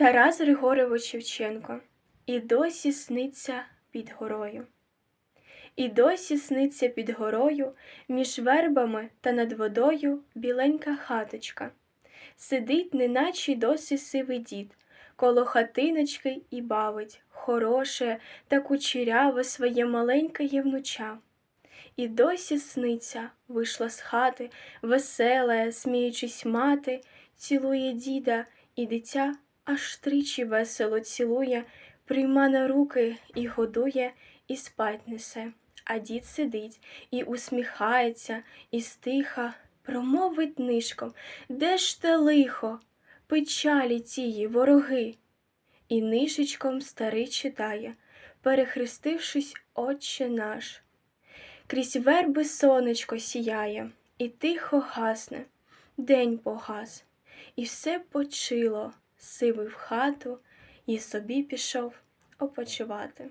Тарас Григорович Шевченко І досі сниться під горою. І досі сниться під горою, між вербами та над водою біленька хаточка. Сидить, неначе досі сивий дід, коло хатиночки і бавить хороше та кучеряве своє маленьке євнуча. І досі сниться, вийшла з хати, весела, сміючись мати, цілує діда, і дитя аж тричі весело цілує, прийма на руки і годує, і спать несе. А дід сидить і усміхається, і стиха промовить нишком, де ж те лихо, печалі тії вороги. І нишечком старий читає, перехрестившись, Отче наш. Крізь верби сонечко сіяє, і тихо гасне, день погас, і все почило, сивий в хату, і собі пішов опочивати.